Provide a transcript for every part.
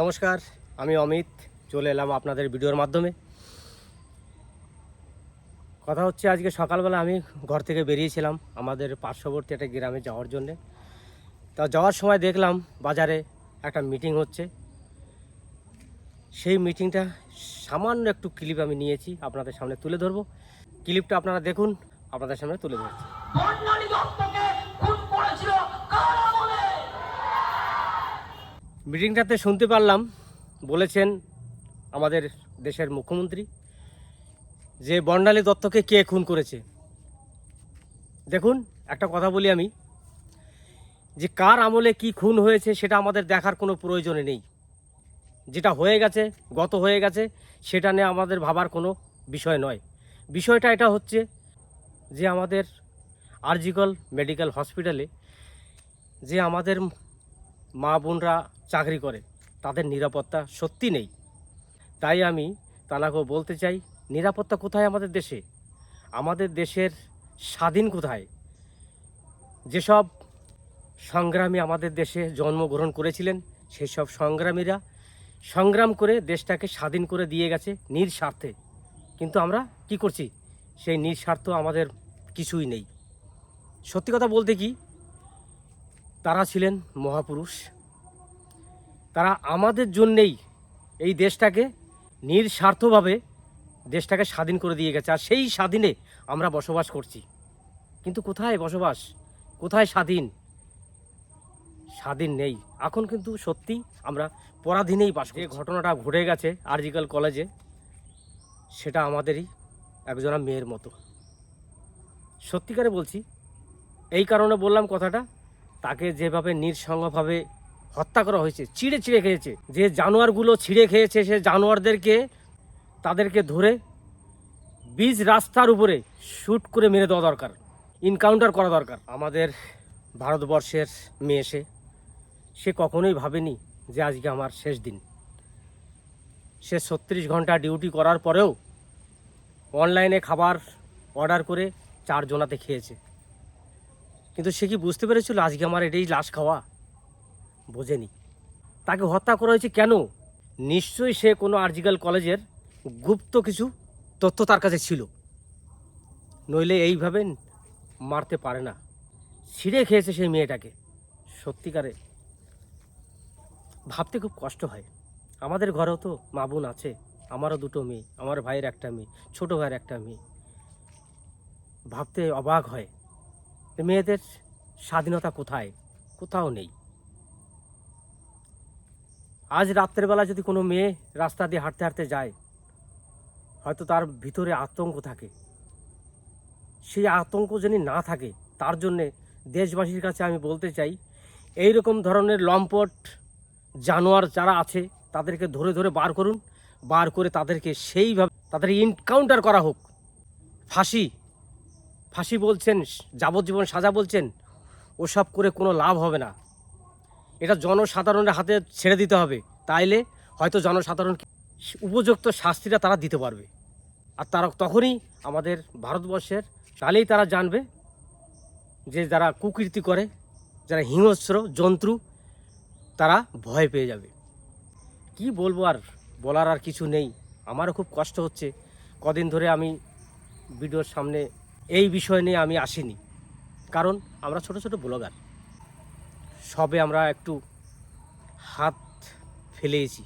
নমস্কার, আমি অমিত, চলে এলাম আপনাদের ভিডিওর মাধ্যমে। কথা হচ্ছে আজকে সকালবেলা আমি ঘর থেকে বেরিয়েছিলাম আমাদের পার্শ্ববর্তী একটা গ্রামে যাওয়ার জন্যে। তা যাওয়ার সময় দেখলাম বাজারে একটা মিটিং হচ্ছে। সেই মিটিংটা সামান্য একটু ক্লিপ আমি নিয়েছি, আপনাদের সামনে তুলে ধরবো। ক্লিপটা আপনারা দেখুন, আপনাদের সামনে তুলে ধরছি। মিটিংটাতে শুনতে পারলাম, বলেছেন আমাদের দেশের মুখ্যমন্ত্রী, যে বর্ণালী দত্তকে কে খুন করেছে। দেখুন, একটা কথা বলি আমি, যে কার আমলে কি খুন হয়েছে সেটা আমাদের দেখার কোনো প্রয়োজনে নেই। যেটা হয়ে গেছে, গত হয়ে গেছে, সেটা নিয়ে আমাদের ভাবার কোনো বিষয় নয়। বিষয়টা এটা হচ্ছে যে আমাদের আরজিকল মেডিকেল হসপিটালে যে আমাদের মা বোনরা চাকরি করে, তাদের নিরাপত্তা সত্যি নেই। তাই আমি তানাকেও বলতে চাই, নিরাপত্তা কোথায় আমাদের দেশে? আমাদের দেশের স্বাধীন কোথায়? যেসব সংগ্রামী আমাদের দেশে জন্মগ্রহণ করেছিলেন সেই সব সংগ্রামীরা সংগ্রাম করে দেশটাকে স্বাধীন করে দিয়ে গেছে নিঃস্বার্থে। কিন্তু আমরা কি করছি? সেই নিঃস্বার্থ আমাদের কিছুই নেই। সত্যি কথা বলতে কি তারা ছিলেন মহাপুরুষ। তারা আমাদের জন্যেই এই দেশটাকে নিঃস্বার্থভাবে দেশটাকে স্বাধীন করে দিয়ে গেছে, আর সেই স্বাধীনে আমরা বসবাস করছি। কিন্তু কোথায় বসবাস? কোথায় স্বাধীন? স্বাধীন নেই। এখন কিন্তু সত্যি আমরা পরাধীনেই বাস যে ঘটনাটা ঘটে গেছে আরজিক্যাল কলেজে, সেটা আমাদেরই একজনা মেয়ের মতো। সত্যিকারে বলছি, এই কারণে বললাম কথাটা তাকে যেভাবে নিঃসঙ্গভাবে হত্যা করা হয়েছে চিড়ে চিড়ে খেয়েছে, যে জানোয়ারগুলো ছিঁড়ে খেয়েছে সে জানোয়ারদেরকে তাদেরকে ধরে বীজ রাস্তার উপরে শ্যুট করে মেরে দেওয়া দরকার ইনকাউন্টার করা দরকার। আমাদের ভারতবর্ষের মেয়ে সে সে কখনোই ভাবেনি যে আজকে আমার শেষ দিন। সে ছত্রিশ ঘণ্টা ডিউটি করার পরেও অনলাইনে খাবার অর্ডার করে চার জনাতে খেয়েছে। কিন্তু সে কি বুঝতে পেরেছিল আজকে আমার এটাই লাশ খাওয়া? বোঝেনি। তাকে হত্যা করা হয়েছে কেন? নিশ্চয়ই সে কোনো আর্জিক্যাল কলেজের গুপ্ত কিছু তথ্য তার কাছে ছিল। নইলে এইভাবে মারতে পারে না। ছিঁড়ে খেয়েছে সেই মেয়েটাকে। সত্যিকারে ভাবতে খুব কষ্ট হয়। আমাদের ঘরেও তো মা বোন আছে। আমারও দুটো মেয়ে, আমার ভাইয়ের একটা মেয়ে, ছোট ভাইয়ের একটা মেয়ে। ভাবতে অবাক হয়। মেয়েদের স্বাধীনতা কোথায়? কোথাও নেই। আজ রাত্রের বেলা যদি কোনো মেয়ে রাস্তা দিয়ে হাঁটতে হাঁটতে যায়, হয়তো তার ভিতরে আতঙ্ক থাকে। সেই আতঙ্ক যদি না থাকে, তার জন্যে দেশবাসীর কাছে আমি বলতে চাই এই রকম ধরনের লম্পট জানোয়ার যারা আছে, তাদেরকে ধরে ধরে বার করুন। বার করে তাদেরকে সেইভাবে, তাদের ইনকাউন্টার করা হোক। ফাঁসি ফাঁসি বলছেন, যাবজ্জীবন সাজা বলছেন, ওসব করে কোনো লাভ হবে না। এটা জনসাধারণের হাতে ছেড়ে দিতে হবে। তাইলে হয়তো জনসাধারণ উপযুক্ত শাস্তিটা তারা দিতে পারবে। আর তারা তখনই আমাদের ভারতবর্ষের তাহলেই তারা জানবে যে যারা কুকীর্তি করে, যারা হিংস্র জন্তু, তারা ভয় পেয়ে যাবে। কি বলব আর, বলার আর কিছু নেই। আমারও খুব কষ্ট হচ্ছে। কদিন ধরে আমি ভিডিওর সামনে এই বিষয় নিয়ে আমি আসিনি। কারণ আমরা ছোট ছোট ব্লগার। সবে আমরা একটু হাত ফেলেছি।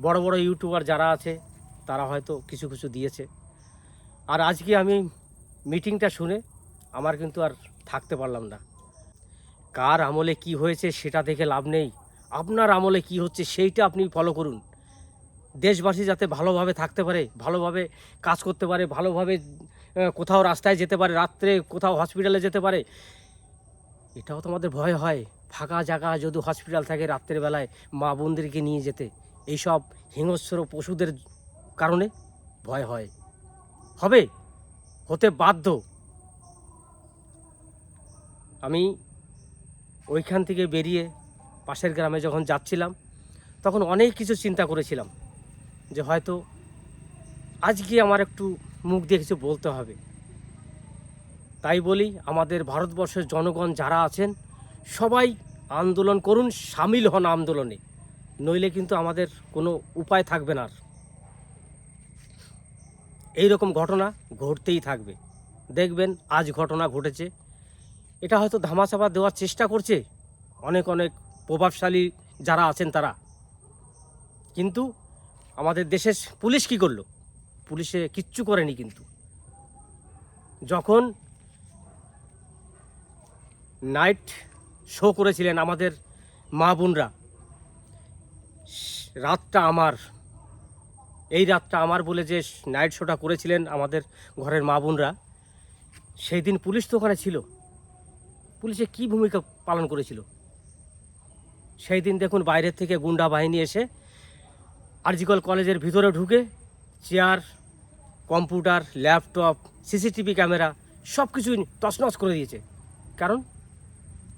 বড় বড় ইউটিউবার যারা আছে, তারা হয়তো কিছু কিছু দিয়েছে। আর আজকে আমি মিটিংটা শুনে আমার কিন্তু আর থাকতে পারলাম না। কার আমলে কি হয়েছে সেটা দেখে লাভ নেই। আপনার আমলে কি হচ্ছে সেইটা আপনি ফলো করুন। দেশবাসী যাতে ভালোভাবে থাকতে পারে, ভালোভাবে কাজ করতে পারে, ভালোভাবে কোথাও রাস্তায় যেতে পারে, রাত্রে কোথাও হসপিটালে যেতে পারে। এটাও তো আমাদের ভয় হয়? ফাঁকা জায়গা যদি হসপিটাল থাকে রাত্রের বেলায় মা বোনদেরকে নিয়ে যেতে। এইসব হিংস্র পশুদের কারণে ভয় হয়। হবে? হতে বাধ্য। আমি ওইখান থেকে বেরিয়ে পাশের গ্রামে যখন যাচ্ছিলাম, তখন অনেক কিছু চিন্তা করেছিলাম যে হয়তো আজকে আমার একটু মুখ দিয়ে কিছু বলতে হবে। তাই বলি, আমাদের ভারতবর্ষের জনগণ যারা আছেন, সবাই আন্দোলন করুন, সামিল হন আন্দোলনে। নইলে কিন্তু আমাদের কোনো উপায় থাকবে না আর। এই রকম ঘটনা ঘটতেই থাকবে। দেখবেন, আজ ঘটনা ঘটেছে। এটা হয়তো ধামাচাপা দেওয়ার চেষ্টা করছে অনেক অনেক প্রভাবশালী যারা আছেন তারা। কিন্তু আমাদের দেশের পুলিশ কি করল? পুলিশে কিচ্ছু করেনি কিন্তু। যখন নাইট শো করেছিলেন আমাদের মা বোনরা, রাতটা আমার, এই রাতটা আমার বলে যে নাইট শোটা করেছিলেন আমাদের ঘরের মা বোনরা সেই দিন পুলিশ তো ওখানে ছিল। পুলিশে কি ভূমিকা পালন করেছিল? সেই দিন দেখুন বাইরের থেকে গুন্ডা বাহিনী এসে আরজিকল কলেজের ভিতরে ঢুকে chair, computer, laptop, CCTV camera সব কিছুই তছনছ করে দিয়েছে। কারণ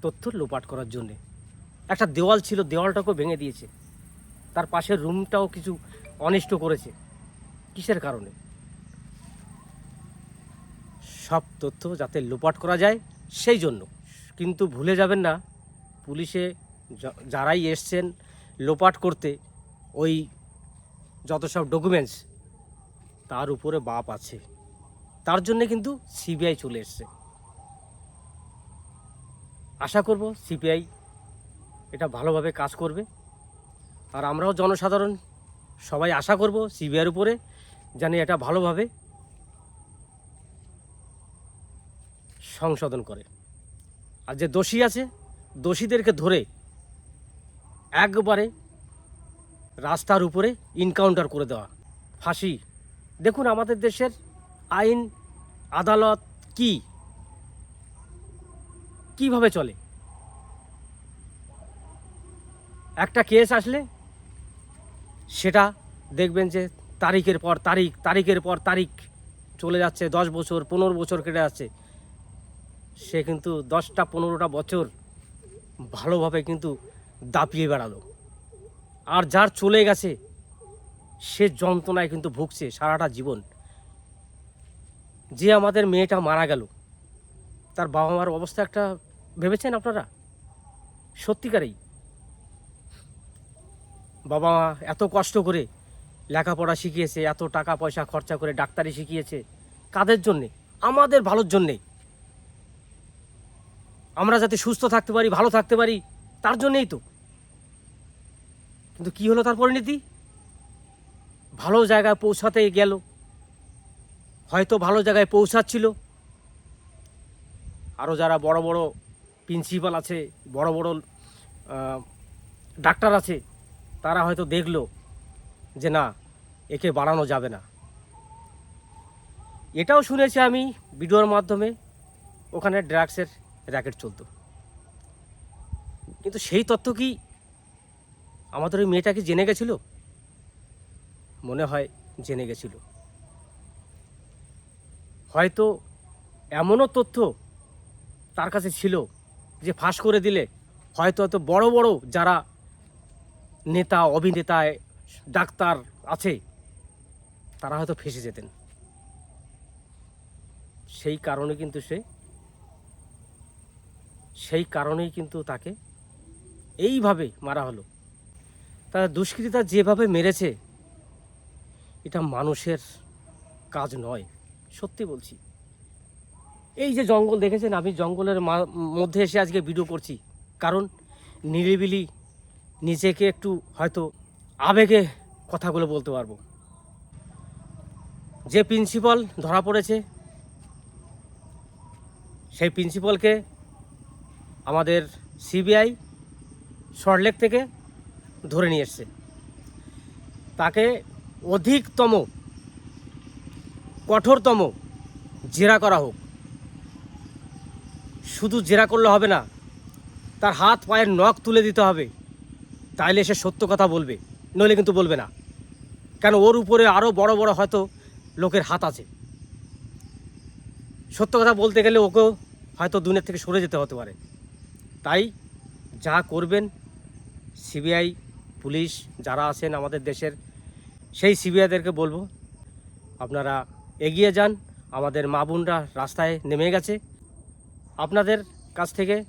তথ্য লোপাট করার জন্যে। একটা দেওয়াল ছিল, দেওয়ালটাকেও ভেঙে দিয়েছে। তার পাশের রুমটাও কিছু অনিষ্ট করেছে। কিসের কারণে? সব তথ্য যাতে লোপাট করা যায়, সেই জন্য। কিন্তু ভুলে যাবেন না, পুলিশে যারাই এসছেন লোপাট করতে, ওই যত সব ডকুমেন্টস তার উপরে বাপ আছে। তার জন্যে কিন্তু সিবিআই চলে এসছে। আশা করব সিবিআই এটা ভালোভাবে কাজ করবে। আর আমরাও জনসাধারণ সবাই আশা করব সিবিআইয়ের উপরে জানি এটা ভালোভাবে সংশোধন করে। আর যে দোষী আছে, দোষীদেরকে ধরে একবারে রাস্তার উপরে ইনকাউন্টার করে দেওয়া। ফাঁসি দেখুন, আমাদের দেশের আইন, আদালত কি? কীভাবে চলে? একটা কেস আসলে সেটা দেখবেন যে তারিখের পর তারিখ, তারিখের পর তারিখ চলে যাচ্ছে, দশ বছর, পনেরো বছর কেটে যাচ্ছে। সে কিন্তু দশটা, পনেরোটা বছর ভালোভাবে কিন্তু দাপিয়ে বেড়ালো। আর যার চলে গেছে সে যন্ত্রণায় কিন্তু ভুগছে সারাটা জীবন। যে আমাদের মেয়েটা মারা গেল, তার বাবা মার অবস্থা একটা ভেবেছেন আপনারা? সত্যিকারেই। বাবা মা এত কষ্ট করে লেখাপড়া শিখিয়েছে, এত টাকা পয়সা খরচা করে ডাক্তারি শিখিয়েছে। কাদের জন্যে? আমাদের ভালোর জন্যে। আমরা যাতে সুস্থ থাকতে পারি, ভালো থাকতে পারি, তার জন্যেই তো। কিন্তু কি হলো তার পরিণতি? ভালো জায়গায় পৌঁছাতে গেল। হয়তো ভালো জায়গায় পৌঁছাচ্ছিল। আরও যারা বড় বড় প্রিন্সিপাল আছে, বড় বড় ডাক্তার আছে, তারা হয়তো দেখল যে না, একে বাড়ানো যাবে না। এটাও শুনেছি আমি ভিডিওর মাধ্যমে, ওখানে ড্রাগসের র্যাকেট চলতো। কিন্তু সেই তথ্য কি আমাদের ওই মেয়েটা কি জেনে গেছিল? মনে হয় জেনে গেছিল। হয়তো এমনও তথ্য তার কাছে ছিল যে ফাঁস করে দিলে হয়তো হয়তো বড় বড় যারা নেতা অভিনেতায় ডাক্তার আছে, তারা হয়তো ফেসে যেতেন। সেই কারণে কিন্তু সে, সেই কারণেই কিন্তু তাকে এইভাবে মারা হলো। তারা দুষ্কৃতা যেভাবে মেরেছে এটা মানুষের কাজ নয়, সত্যি বলছি। এই যে জঙ্গল দেখেছেন, আমি জঙ্গলের মধ্যে এসে আজকে ভিডিও করছি। কারণ নিরিবিলি নিজেকে একটু হয়তো আবেগে কথাগুলো বলতে পারব। যে প্রিন্সিপাল ধরা পড়েছে, সেই প্রিন্সিপালকে আমাদের সিবিআই সল্টলেক থেকে ধরে নিয়ে এসছে। তাকে অধিকতম, কঠোরতম, জেরা করা হোক। শুধু জেরা করলে হবে না, তার হাত পায়ের নখ তুলে দিতে হবে। তাইলে সে সত্য কথা বলবে, নইলে কিন্তু বলবে না। কেন ওর উপরে আরও বড় বড় হয়তো লোকের হাত আছে। সত্য কথা বলতে গেলে ওকেও হয়তো দুনিয়ার থেকে সরে যেতে হতে পারে। তাই যা করবেন, সিবিআই, পুলিশ যারা আছেন আমাদের দেশের সেই সিবিআইদেরকে বলব, আপনারা এগিয়ে যান। আমাদের মা বোনরা রাস্তায় নেমে গেছে। আপনাদের কাছ থেকে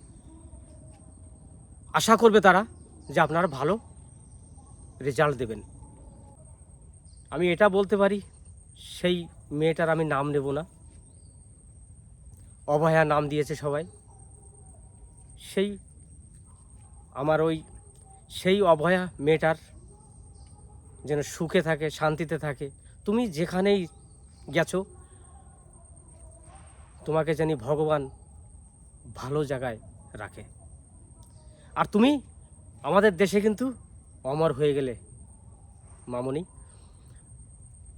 আশা করবে তারা যে আপনারা ভালো রেজাল্ট দেবেন। আমি এটা বলতে পারি, সেই মেয়েটার আমি নাম নেব না। অভয়া নাম দিয়েছে সবাই। সেই, আমার ওই, সেই অভয়া মেয়েটার যেন সুখে থাকে, শান্তিতে থাকে। তুমি যেখানেই গেছো, তোমাকে জানি ভগবান ভালো জায়গায় রাখে। আর তুমি, আমাদের দেশে কিন্তু অমর হয়ে গেলে, মামনি।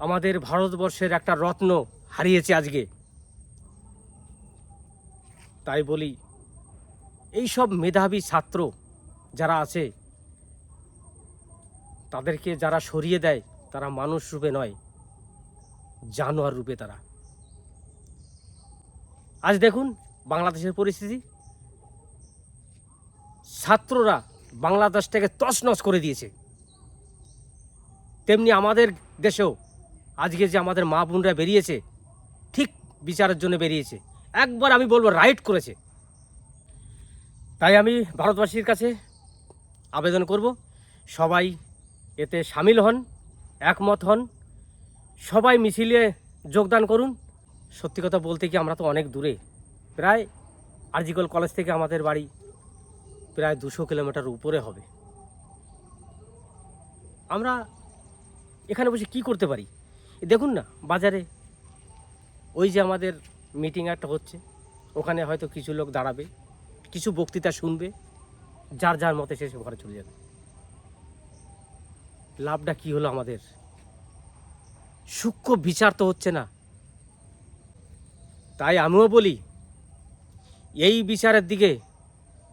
আমাদের ভারতবর্ষের একটা রত্ন হারিয়েছে আজকে। তাই বলি এই সব মেধাবী ছাত্র যারা আছে তাদেরকে যারা সরিয়ে দেয়, তারা মানুষ রূপে নয়, জানোয়ার রূপে তারা। আজ দেখুন বাংলাদেশের পরিস্থিতি। ছাত্ররা বাংলাদেশটাকে তছনছ করে দিয়েছে। তেমনি আমাদের দেশেও আজকে যে আমাদের মা বোনরা বেরিয়েছে, ঠিক বিচারের জন্য বেরিয়েছে। একবার আমি বলব, রাইট করেছে। তাই আমি ভারতবাসীর কাছে আবেদন করব, সবাই এতে সামিল হন, একমত হন। সবাই মিছিলে যোগদান করুন। সত্যি কথা বলতে কি আমরা তো অনেক দূরে। প্রায় আরজিকল কলেজ থেকে আমাদের বাড়ি প্রায় দুশো কিলোমিটার উপরে হবে। আমরা এখানে বসে কি করতে পারি? দেখুন না, বাজারে ওই যে আমাদের মিটিং একটা হচ্ছে। ওখানে হয়তো কিছু লোক দাঁড়াবে, কিছু বক্তৃতা শুনবে, যার যার মতে সে ঘরে চলে যাবে। লাভটা কি হলো আমাদের? সূক্ষ্ম বিচার তো হচ্ছে না। তাই আমিও বলি, এই বিচারের দিকে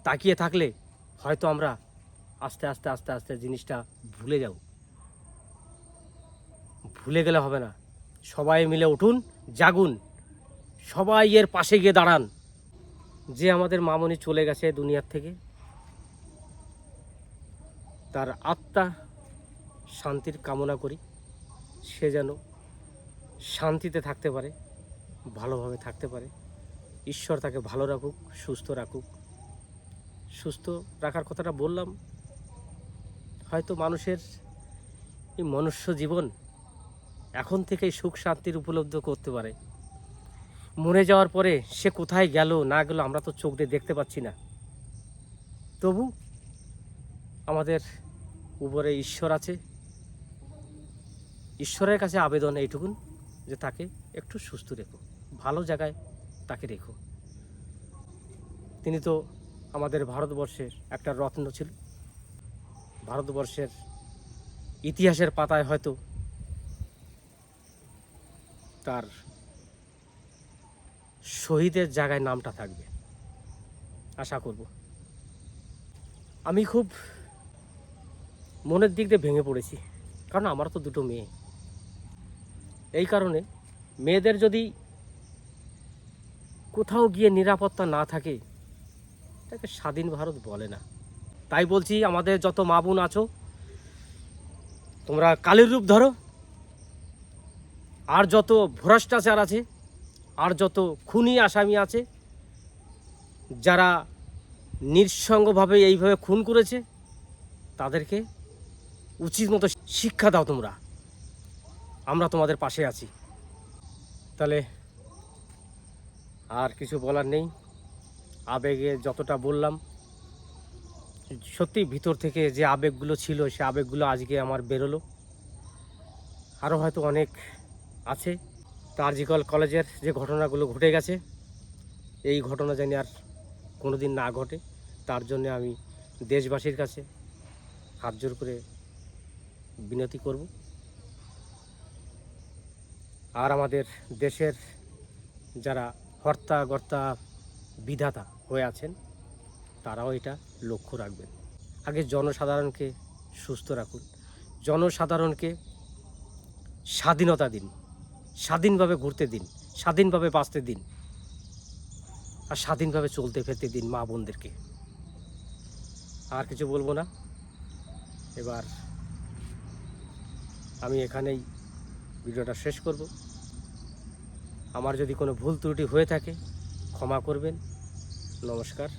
তাকিয়ে থাকলে হয়তো আমরা আস্তে আস্তে আস্তে আস্তে জিনিসটা ভুলে যাব। ভুলে গেলে হবে না। সবাই মিলে উঠুন, জাগুন। সবাই এর পাশে গিয়ে দাঁড়ান। যে আমাদের মামনি চলে গেছে দুনিয়ার থেকে, তার আত্মা শান্তির কামনা করি। সে যেন শান্তিতে থাকতে পারে, ভালোভাবে থাকতে পারে। ঈশ্বর তাকে ভালো রাখুক, সুস্থ রাখুক। সুস্থ রাখার কথাটা বললাম। হয়তো মানুষের এই মনুষ্য জীবন এখন থেকেই সুখ শান্তির উপলব্ধ করতে পারে। মরে যাওয়ার পরে সে কোথায় গেল, না গেল আমরা তো চোখ দিয়ে দেখতে পাচ্ছি না। তবু আমাদের উপরে ঈশ্বর আছে। ঈশ্বরের কাছে আবেদন এইটুকুন যে তাকে একটু সুস্থ রেখো, ভালো জায়গায় তাকে রেখো। তিনি তো আমাদের ভারতবর্ষের একটা রত্ন ছিল। ভারতবর্ষের ইতিহাসের পাতায় হয়তো তার শহীদের জায়গায় নামটা থাকবে। আশা করব। আমি খুব মনের দিক দিয়ে ভেঙে পড়েছি, কারণ আমার তো দুটো মেয়ে। এই কারণে মেয়েদের যদি কোথাও গিয়ে নিরাপত্তা না থাকে তাকে স্বাধীন ভারত বলে না। তাই বলছি, আমাদের যত মা বোন আছো, তোমরা কালীর রূপ ধরো। আর যত ভ্রষ্টাচার আছে, আর যত খুনি আসামি আছে, যারা নিঃসঙ্গভাবে এইভাবে খুন করেছে, তাদেরকে উচিত মতো শিক্ষা দাও তোমরা। আমরা তোমাদের পাশে আছি। তাহলে আর কিছু বলার নেই। আবেগে যতটা বললাম সত্যি ভিতর থেকে যে আবেগগুলো ছিল, সে আবেগগুলো আজকে আমার বেরোলো। আরও হয়তো অনেক আছে। তার্জিকল কলেজের যে ঘটনাগুলো ঘটে গেছে, এই ঘটনা জানি আর কোনো দিন না ঘটে। তার জন্য আমি দেশবাসীর কাছে হাত জোর করে বিনতি করব। আর আমাদের দেশের যারা হর্তা গর্তা বিধাতা হয়ে আছেন, তারাও এটা লক্ষ্য রাখবেন। আগে জনসাধারণকে সুস্থ রাখুন। জনসাধারণকে স্বাধীনতা দিন। স্বাধীনভাবে ঘুরতে দিন। স্বাধীনভাবে বাঁচতে দিন। আর স্বাধীনভাবে চলতে ফেরতে দিন মা বোনদেরকে। আর কিছু বলব না? এবার আমি এখানেই ভিডিওটা শেষ করব। আমার যদি কোনো ভুল ত্রুটি হয়ে থাকে ক্ষমা করবেন। নমস্কার।